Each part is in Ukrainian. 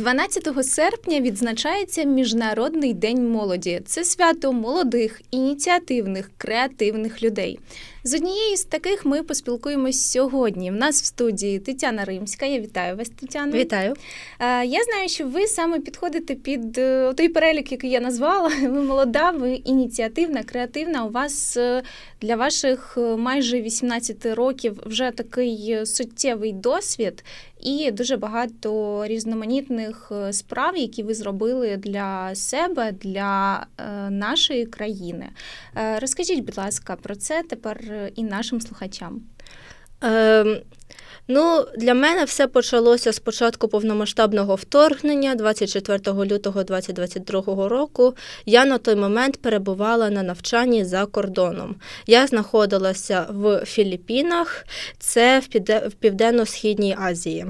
12 серпня відзначається Міжнародний день молоді. Це свято молодих, ініціативних, креативних людей. З однією з таких ми поспілкуємось сьогодні. В нас в студії Тетяна Римська. Я вітаю вас, Тетяна. Вітаю. Я знаю, що ви саме підходите під е, той перелік, який я назвала. Ви молода, ви ініціативна, креативна. У вас е, для ваших е, майже 18 років вже такий суттєвий досвід і дуже багато різноманітних е, справ, які ви зробили для себе, для е, нашої країни. Е, Розкажіть, будь ласка, про це тепер і нашим слухачам. Ем, ну, для мене все почалося з початку повномасштабного вторгнення 24 лютого 2022 року. Я на той момент перебувала на навчанні за кордоном. Я знаходилася в Філіппінах, це в Південно-Східній Азії.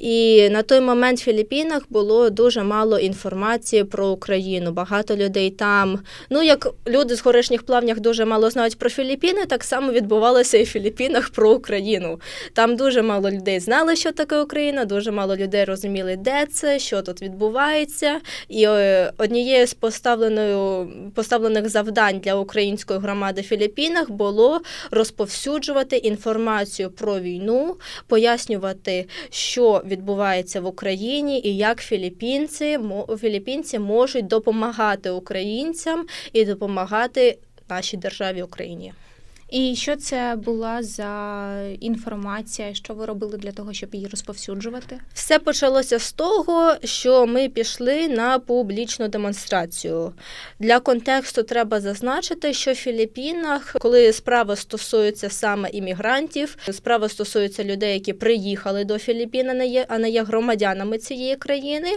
І на той момент в Філіппінах було дуже мало інформації про Україну. Багато людей там. Ну, як люди з горішніх плавнях дуже мало знають про Філіппіни, так само відбувалося і в Філіппінах про Україну. Там дуже мало людей знали, що таке Україна, дуже мало людей розуміли, де це, що тут відбувається. І е, однією з поставленою, поставлених завдань для української громади в Філіппінах було розповсюджувати інформацію про війну, пояснювати, що відбувається в Україні і як філіппінці, філіппінці можуть допомагати українцям і допомагати нашій державі Україні. І що це була за інформація, що ви робили для того, щоб її розповсюджувати? Все почалося з того, що ми пішли на публічну демонстрацію. Для контексту треба зазначити, що в Філіппінах, коли справа стосується саме іммігрантів, справа стосується людей, які приїхали до Філіппін, а не є, громадянами цієї країни.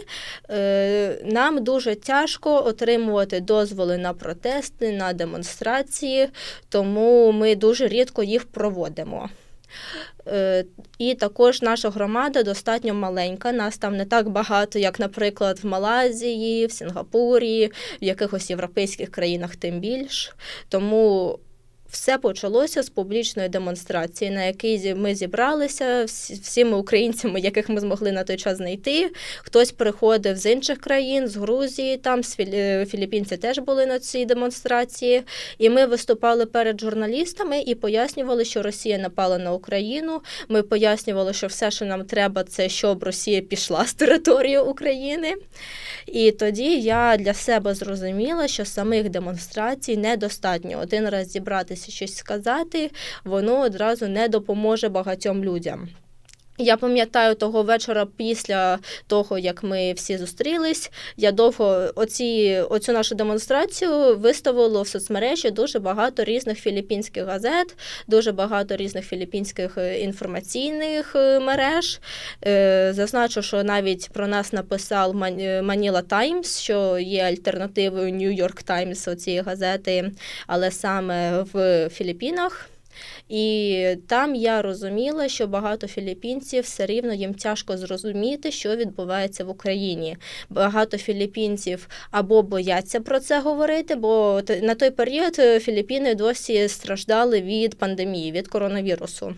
е, Нам дуже тяжко отримувати дозволи на протести, на демонстрації, тому ми дуже рідко їх проводимо. Е, І також наша громада достатньо маленька. Нас там не так багато, як, наприклад, в Малайзії, в Сінгапурі, в якихось європейських країнах тим більш. Тому все почалося з публічної демонстрації, на якій ми зібралися всіми українцями, яких ми змогли на той час знайти. Хтось приходив з інших країн, з Грузії, там з філіппінці теж були на цій демонстрації. І ми виступали перед журналістами і пояснювали, що Росія напала на Україну. Ми пояснювали, що все, що нам треба, це щоб Росія пішла з території України. І тоді я для себе зрозуміла, що самих демонстрацій недостатньо. Один раз зібратися щось сказати, воно одразу не допоможе багатьом людям. Я пам'ятаю того вечора після того, як ми всі зустрілись. Я довго оці, оцю нашу демонстрацію виставило в соцмережі дуже багато різних філіппінських газет, дуже багато різних філіппінських е, інформаційних е, мереж. Е, Зазначу, що навіть про нас написав Ман- е, Manila що є альтернативою New York Times цієї газети, але саме в Філіппінах. І там я розуміла, що багато філіппінців все рівно їм тяжко зрозуміти, що відбувається в Україні. Багато філіппінців або бояться про це говорити, бо на той період е, Філіппіни досі страждали від пандемії, від коронавірусу.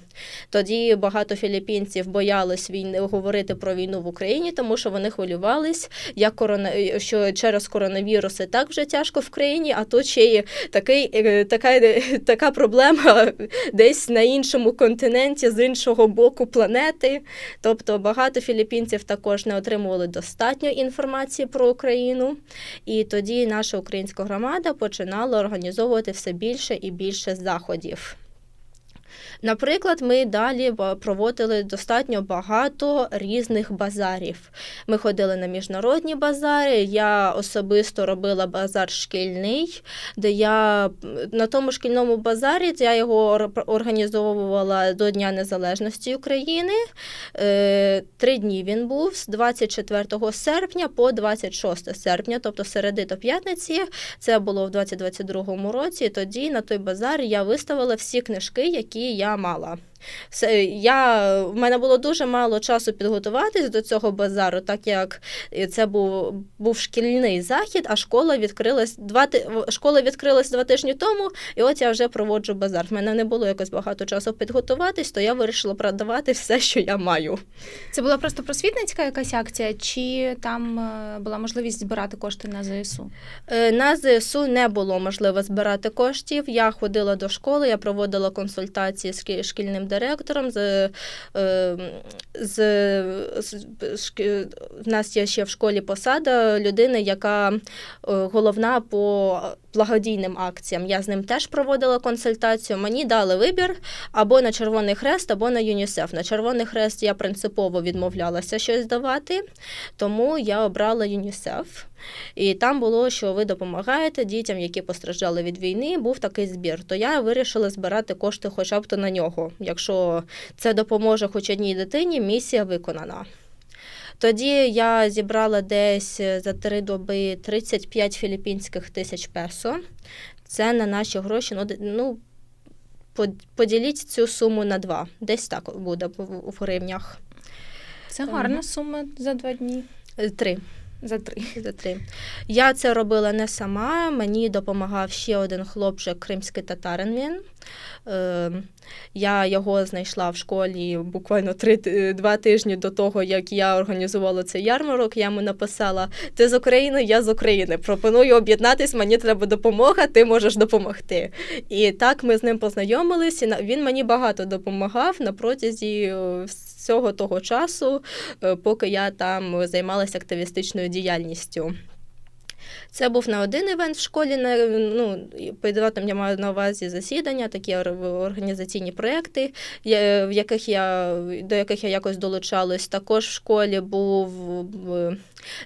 Тоді багато філіппінців боялись війни говорити про війну в Україні, тому що вони хвилювались, як корона, що через коронавірус і так вже тяжко в країні, а тут ще є такий, е, така, е, така проблема десь на іншому континенті, з іншого боку планети. Тобто багато філіппінців також не отримували достатньо інформації про Україну. І тоді наша українська громада починала організовувати все більше і більше заходів. Наприклад, ми далі проводили достатньо багато різних базарів. Ми ходили на міжнародні базари. Я особисто робила базар шкільний, де я на тому шкільному базарі я його організовувала до Дня Незалежності України. Е, Три дні він був з 24 серпня по 26 серпня, тобто середи до п'ятниці. Це було в 2022 році. Тоді на той базар я виставила всі книжки, які я мала. Все, я, в мене було дуже мало часу підготуватись до цього базару, так як це був, був шкільний захід, а школа відкрилась два школа відкрилась два тижні тому, і от я вже проводжу базар. В мене не було якось багато часу підготуватись, то я вирішила продавати все, що я маю. Це була просто просвітницька якась акція, чи там е, була можливість збирати кошти на ЗСУ? Е, На ЗСУ не було можливо збирати коштів. Я ходила до школи, я проводила консультації з шкільним директором. Е, з, з, в нас є ще в школі посада людини, яка е, головна по благодійним акціям. Я з ним теж проводила консультацію. Мені дали вибір або на Червоний Хрест, або на ЮНІСЕФ. На Червоний Хрест я принципово відмовлялася щось давати, тому я обрала ЮНІСЕФ. І там було, що ви допомагаєте дітям, які постраждали від війни. Був такий збір. То я вирішила збирати кошти хоча б то на нього. Якщо це допоможе хоч одній дитині, місія виконана. Тоді я зібрала десь за три доби 35 філіппінських тисяч песо. Це на наші гроші. Ну, ну поділіть цю суму на два. Десь так буде в гривнях. Це гарна сума за два дні. Е, Три. За три. За три. Я це робила не сама. Мені допомагав ще один хлопчик, кримський татарин. Він. Е, я його знайшла в школі буквально три, два тижні до того, як я організувала цей ярмарок. Я йому написала: Ти з України, я з України. Пропоную об'єднатись, мені треба допомога, ти можеш допомогти. І так ми з ним познайомились. І він мені багато допомагав на протязі е, всього того часу, е, поки я там займалася активістичною діяльністю. Це був не один івент в школі. не- Ну, і я маю на увазі засідання, такі організаційні проекти, в яких я, до яких я якось долучалась. Також в школі був е,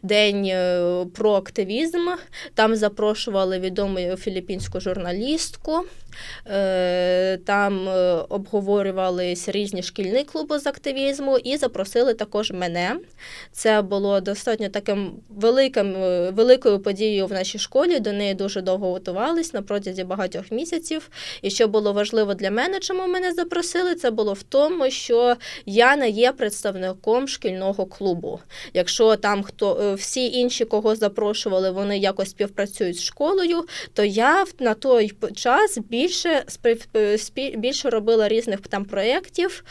день е, про активізм. Там запрошували відому філіппінську журналістку. Е, Там е, обговорювались різні шкільні клуби з активізму і запросили також мене. Це було достатньо таким великим, е, великою подією в нашій школі. До неї дуже довго готувались на протязі багатьох місяців. І що було важливо для мене, чому мене запросили, це було в тому, що я не є представником шкільного клубу. Якщо там хто е, всі інші, кого запрошували, вони якось співпрацюють з школою, то я на той час більше е, більше робила різних там проєктів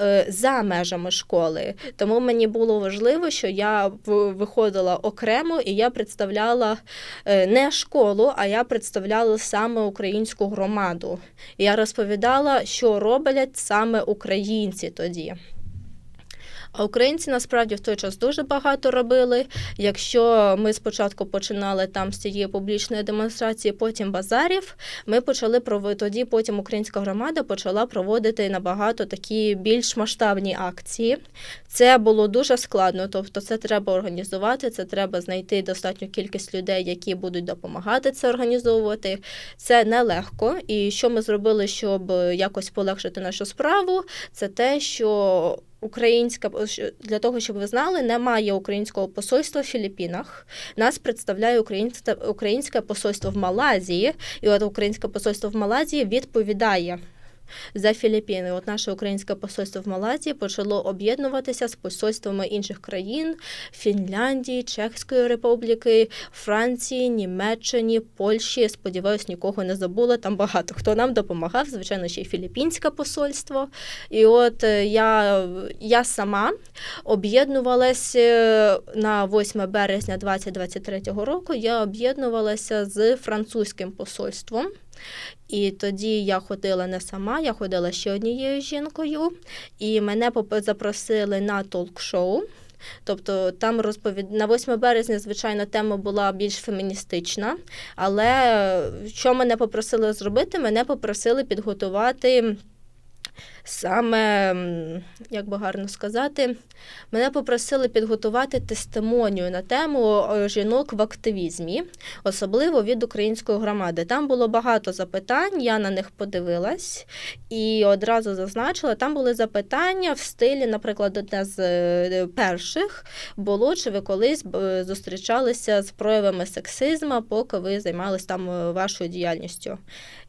е, за межами школи. Тому мені було важливо, що я виходила окремо і я представляла е, не школу, а я представляла саме українську громаду. Я розповідала, що роблять саме українці тоді. А українці насправді в той час дуже багато робили. Якщо ми спочатку починали там з цієї публічної демонстрації, потім базарів, ми почали проводити тоді. Потім українська громада почала проводити набагато такі більш масштабні акції. Це було дуже складно. Тобто, це треба організувати, це треба знайти достатню кількість людей, які будуть допомагати це організовувати. Це нелегко. І що ми зробили, щоб якось полегшити нашу справу, це те, що Українська для того, щоб ви знали, немає українського посольства в Філіппінах. Нас представляє українське, українське посольство в Малайзії, і от українське посольство в Малайзії відповідає за Філіппіни. От наше українське посольство в Малайзії почало об'єднуватися з посольствами інших країн Фінляндії, Чеської Республіки, Франції, Німеччині, Польщі. Сподіваюсь, нікого не забула. Там багато хто нам допомагав. Звичайно, ще й філіппінське посольство. І от е, я, я сама об'єднувалася е, на 8 березня 2023 року. Я об'єднувалася з французьким посольством. І тоді я ходила не сама, я ходила ще однією жінкою, і мене запросили на толк-шоу. Тобто там розповід на 8 березня, звичайно, тема була більш феміністична. Але що мене попросили зробити? Мене попросили підготувати саме, як би гарно сказати, мене попросили підготувати тестимонію на тему е, жінок в активізмі, особливо від української громади. Там було багато запитань, я на них подивилась і одразу зазначила, там були запитання в стилі, наприклад, одне з е, перших було, чи ви колись е, зустрічалися з проявами сексизму, поки ви займалися там вашою діяльністю.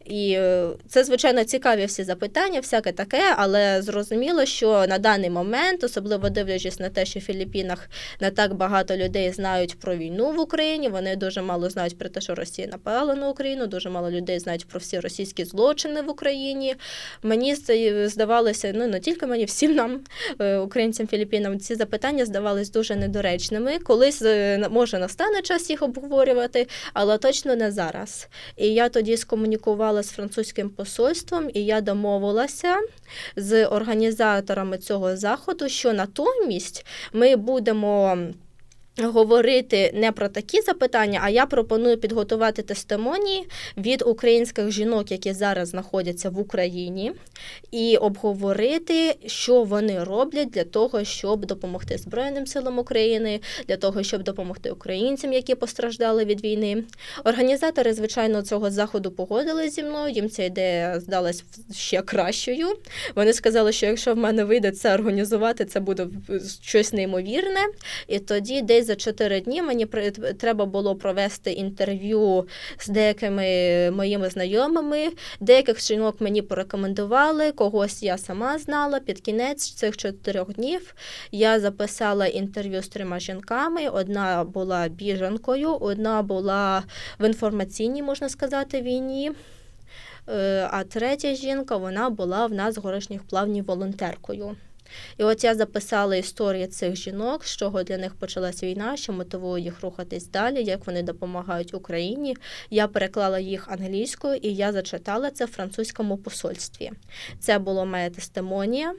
І це, звичайно, цікаві всі запитання, всяке таке, але зрозуміло, що на даний момент, особливо дивлячись на те, що в Філіппінах не так багато людей знають про війну в Україні. Вони дуже мало знають про те, що Росія напала на Україну, дуже мало людей знають про всі російські злочини в Україні. Мені зда- здавалося, ну не тільки мені, всім нам, е, українцям Філіппінам, ці запитання здавались дуже недоречними. Колись е, може настане час їх обговорювати, але точно не зараз. І я тоді скомунікувала з французьким посольством, і я домовилася з організаторами цього заходу, що натомість ми будемо. Говорити не про такі запитання, а я пропоную підготувати тестимонії від українських жінок, які зараз знаходяться в Україні, і обговорити, що вони роблять для того, щоб допомогти Збройним силам України, для того, щоб допомогти українцям, які постраждали від війни. Організатори, звичайно, цього заходу погодились зі мною. Їм ця ідея здалась ще кращою. Вони сказали, що якщо в мене вийде це організувати, це буде щось неймовірне. І тоді, десь за чотири дні, мені треба було провести інтерв'ю з деякими моїми знайомими. Деяких жінок мені порекомендували, когось я сама знала. Під кінець цих чотирьох днів я записала інтерв'ю з трьома жінками. Одна була біженкою, одна була в інформаційній, можна сказати, війні. Е, А третя жінка вона була в нас горішніх плавні волонтеркою. І от я записала історії цих жінок, з чого для них почалась війна, що мотивує їх рухатись далі, як вони допомагають Україні. Я переклала їх англійською і я зачитала це в французькому посольстві. Це було моя тестимонія.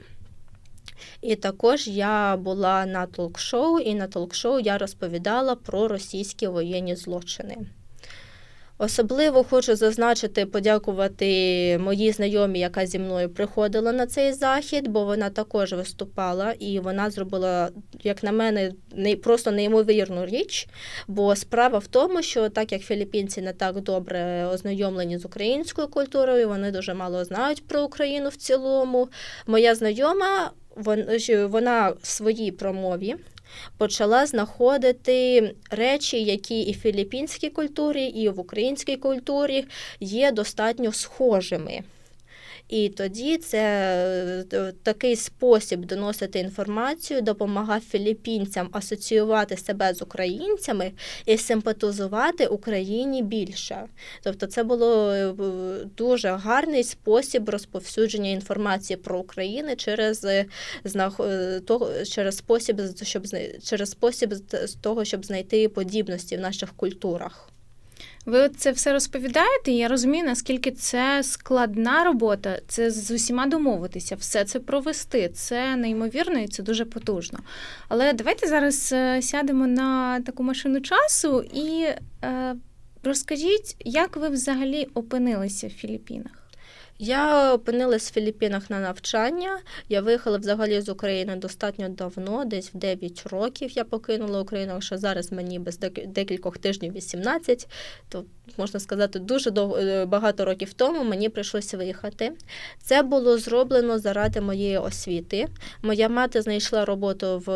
І також я була на толк-шоу, і на толк-шоу я розповідала про російські воєнні злочини. Особливо хочу зазначити, подякувати моїй знайомій, яка зі мною приходила на цей захід, бо вона також виступала і вона зробила, як на мене, не просто неймовірну річ. Бо справа в тому, що так як філіппінці не так добре ознайомлені з українською культурою, вони дуже мало знають про Україну в цілому. Моя знайома вона в своїй промові почала знаходити речі, які і в філіппінській культурі, і в українській культурі є достатньо схожими. І тоді це е, такий спосіб доносити інформацію, допомагав філіппінцям асоціювати себе з українцями і симпатизувати Україні більше. Тобто, це було е, дуже гарний спосіб розповсюдження інформації про Україну через е, через спосіб, щоб через спосіб з того, щоб знайти подібності в наших культурах. Ви це все розповідаєте, і я розумію, наскільки це складна робота, це з усіма домовитися, все це провести. Це неймовірно і це дуже потужно. Але давайте зараз е, сядемо на таку машину часу і е, розкажіть, як ви взагалі опинилися в Філіппінах? Я опинилась в Філіппінах на навчання. Я виїхала взагалі з України достатньо давно, десь в 9 років я покинула Україну, що зараз мені без декількох тижнів 18, то можна сказати, дуже дов- е, багато років тому мені прийшлося виїхати. Це було зроблено заради моєї освіти. Моя мати знайшла роботу в.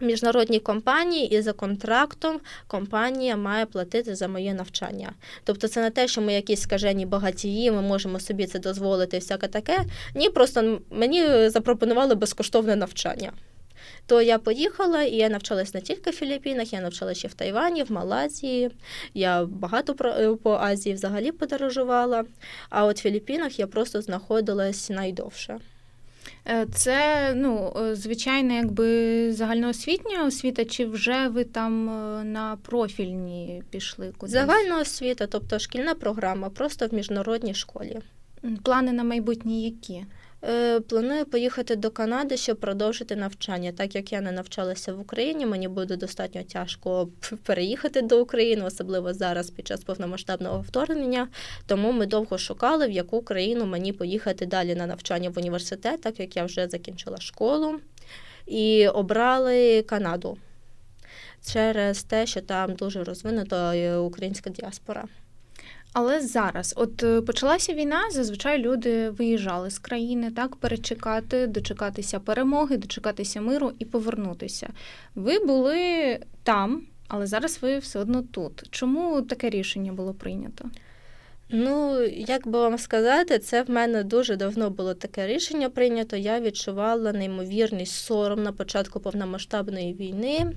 Міжнародній компанії і за контрактом компанія має платити за моє навчання. Тобто це не те, що ми якісь скажені багатії, ми можемо собі це дозволити, і всяке таке. Ні, просто мені запропонували безкоштовне навчання. То я поїхала, і я навчалась не тільки в Філіппінах, я навчалася ще в Тайвані, в Малайзії. Я багато е, по Азії взагалі подорожувала. А от в Філіппінах я просто знаходилась найдовше. Е, Це ну, е, звичайно, якби загальноосвітня освіта, чи вже ви там е, на профільні пішли кудись? Загальна освіта, тобто шкільна програма, просто в міжнародній школі. Плани на майбутнє які? Е, Планую поїхати до Канади, щоб продовжити навчання. Так як я не навчалася в Україні, мені буде достатньо тяжко переїхати до України, особливо зараз під час повномасштабного вторгнення. Тому ми довго шукали, в яку країну мені поїхати далі на навчання в університет, так як я вже закінчила школу, і обрали Канаду через те, що там дуже розвинута е, українська діаспора. Але зараз, от е, почалася війна, зазвичай люди виїжджали з країни, так перечекати, дочекатися перемоги, дочекатися миру і повернутися. Ви були там, але зараз ви все одно тут. Чому таке рішення було прийнято? Ну, як би вам сказати, це в мене дуже давно було таке рішення прийнято. Я відчувала неймовірний сором на початку повномасштабної війни,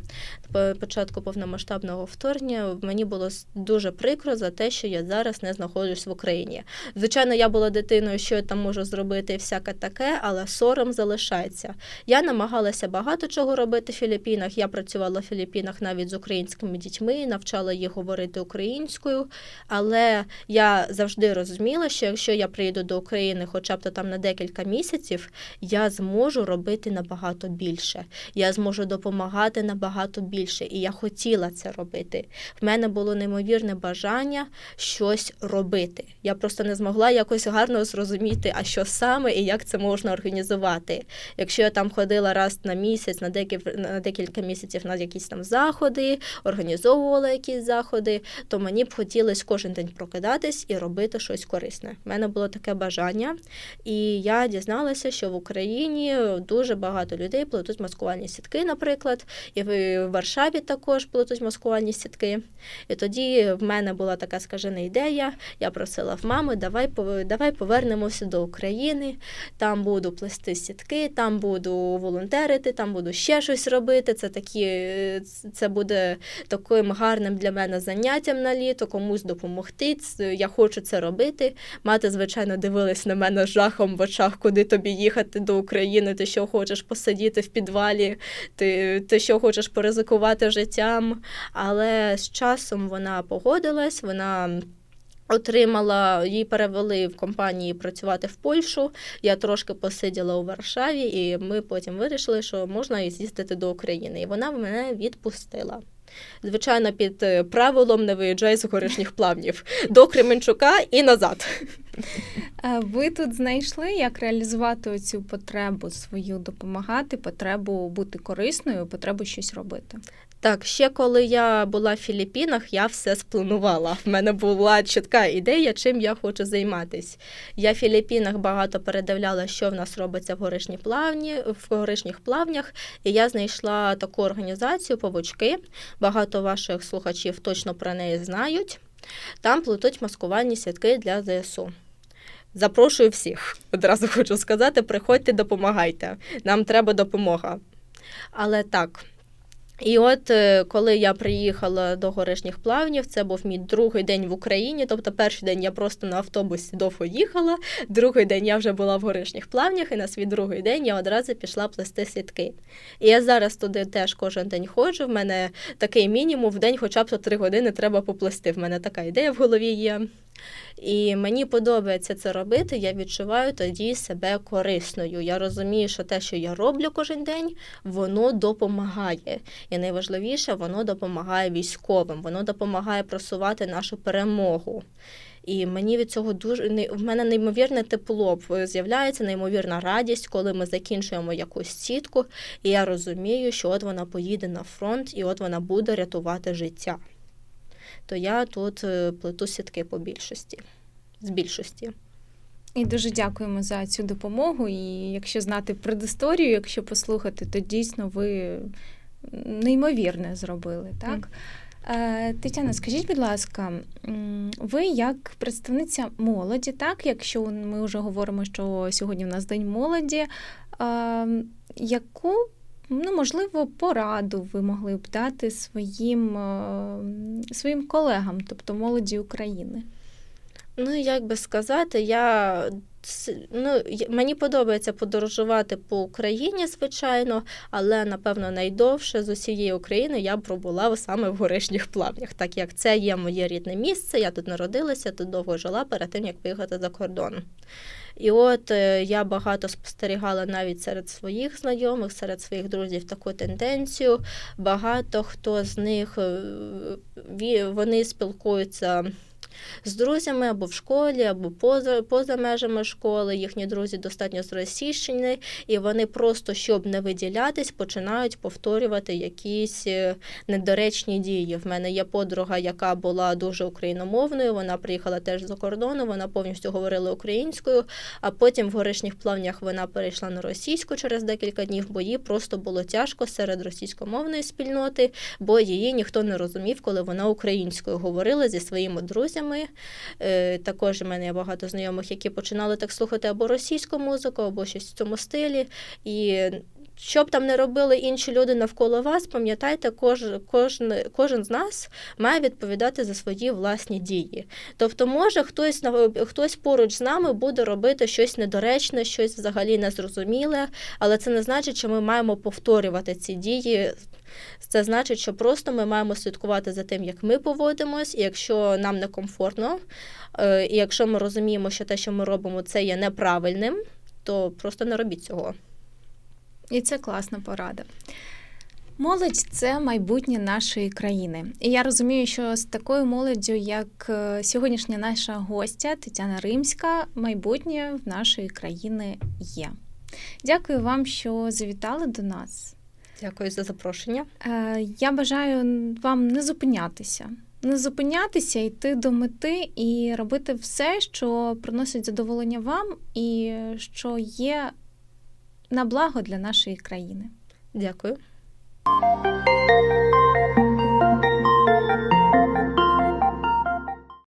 по- початку повномасштабного вторгнення. Мені було дуже прикро за те, що я зараз не знаходжусь в Україні. Звичайно, я була дитиною, що я там можу зробити, і всяке таке, але сором залишається. Я намагалася багато чого робити в Філіппінах. Я працювала в Філіппінах навіть з українськими дітьми, навчала їх говорити українською. Але я завжди розуміла, що якщо я приїду до України, хоча б то там на декілька місяців, я зможу робити набагато більше. Я зможу допомагати набагато більше. І я хотіла це робити. В мене було неймовірне бажання щось робити. Я просто не змогла якось гарно зрозуміти, а що саме і як це можна організувати. Якщо я там ходила раз на місяць, на декілька, на декілька місяців на якісь там заходи, організовувала якісь заходи, то мені б хотілося кожен день прокидатись і робити щось корисне. У мене було таке бажання, і я дізналася, що в Україні дуже багато людей плетуть маскувальні сітки, наприклад, і в Варшаві також плетуть маскувальні сітки. І тоді в мене була така скажена ідея. Я просила в мами, давай давай повернемося до України. Там буду плести сітки, там буду волонтерити, там буду ще щось робити. Це такі, це буде таким гарним для мене заняттям на літо, комусь допомогти. Я хочу це робити. Мати, звичайно, дивилась на мене жахом в очах, куди тобі їхати до України. Ти що хочеш посидіти в підвалі, ти, ти що хочеш поризикувати життям. Але з часом вона погодилась, вона. Отримала, її перевели в компанії працювати в Польщу. Я трошки посиділа у Варшаві, і ми потім вирішили, що можна і з'їздити до України. І вона мене відпустила. Звичайно, під е, правилом не виїжджай з горішніх плавнів до Кременчука і назад. Е, Ви тут знайшли, як реалізувати цю потребу свою допомагати, потребу бути корисною, потребу щось робити. Так, ще коли я була в Філіппінах, я все спланувала. В мене була чітка ідея, чим я хочу займатись. Я в Філіппінах багато передивляла, що в нас робиться в горишні плавні, в горишніх плавнях, і я знайшла таку організацію Павучки. Багато ваших слухачів точно про неї знають. Там плетуть маскувальні сітки для ЗСУ. Запрошую всіх. Одразу хочу сказати: приходьте, допомагайте. Нам треба допомога. Але так. І от е, коли я приїхала до горишніх плавнів, це був мій другий день в Україні. Тобто, перший день я просто на автобусі довго їхала, другий день я вже була в горишніх плавнях, і на свій другий день я одразу пішла плести сітки. І я зараз туди теж кожен день ходжу. В мене такий мінімум в день, хоча б за три години треба поплести. В мене така ідея в голові є. І мені подобається це робити. Я відчуваю тоді себе корисною. Я розумію, що те, що я роблю кожен день, воно допомагає. І найважливіше, воно допомагає військовим, воно допомагає просувати нашу перемогу. І мені від цього дуже в мене неймовірне тепло з'являється, неймовірна радість, коли ми закінчуємо якусь сітку, і я розумію, що от вона поїде на фронт, і от вона буде рятувати життя. То я тут е, плету сітки по більшості, з більшості. І дуже дякуємо за цю допомогу. І якщо знати предісторію, якщо послухати, то дійсно ви неймовірне зробили, так? Е, Тетяна, скажіть, будь ласка, ви як представниця молоді, так, якщо ми вже говоримо, що сьогодні в нас День молоді, е, яку, ну, можливо, пораду ви могли б дати своїм, е, своїм колегам, тобто молоді України? Ну, як би сказати, я ну, мені подобається подорожувати по Україні, звичайно, але напевно найдовше з усієї України я пробула саме в горишніх плавнях, так як це є моє рідне місце. Я тут народилася, тут довго жила перед тим, як поїхати за кордон. І от е, я багато спостерігала навіть серед своїх знайомих, серед своїх друзів таку тенденцію. Багато хто з них е, вони спілкуються з друзями або в школі, або поза, поза межами школи. Їхні друзі достатньо зросійщені, і вони просто, щоб не виділятись, починають повторювати якісь е, недоречні дії. В мене є подруга, яка була дуже україномовною. Вона приїхала теж за кордону, вона повністю говорила українською. А потім в горишніх плавнях вона перейшла на російську через декілька днів, бо їй просто було тяжко серед російськомовної спільноти, бо її ніхто не розумів, коли вона українською говорила зі своїми друзями. Піснями. Е, Також у мене є багато знайомих, які починали так слухати або російську музику, або щось в цьому стилі. І що б там не робили інші люди навколо вас, пам'ятайте, кожен, кожен, кожен з нас має відповідати за свої власні дії. Тобто, може, хтось хтось поруч з нами буде робити щось недоречне, щось взагалі незрозуміле, але це не значить, що ми маємо повторювати ці дії. Це значить, що просто ми маємо слідкувати за тим, як ми поводимось, і якщо нам некомфортно, е, і якщо ми розуміємо, що те, що ми робимо, це є неправильним, то просто не робіть цього. І це класна порада. Молодь це майбутнє нашої країни. І я розумію, що з такою молоддю, як е, сьогоднішня наша гостя Тетяна Римська, майбутнє в нашої країни є. Дякую вам, що завітали до нас. Дякую за запрошення. Е, Я бажаю вам не зупинятися. Не зупинятися, йти до мети і робити все, що приносить задоволення вам, і що є на благо для нашої країни. Дякую.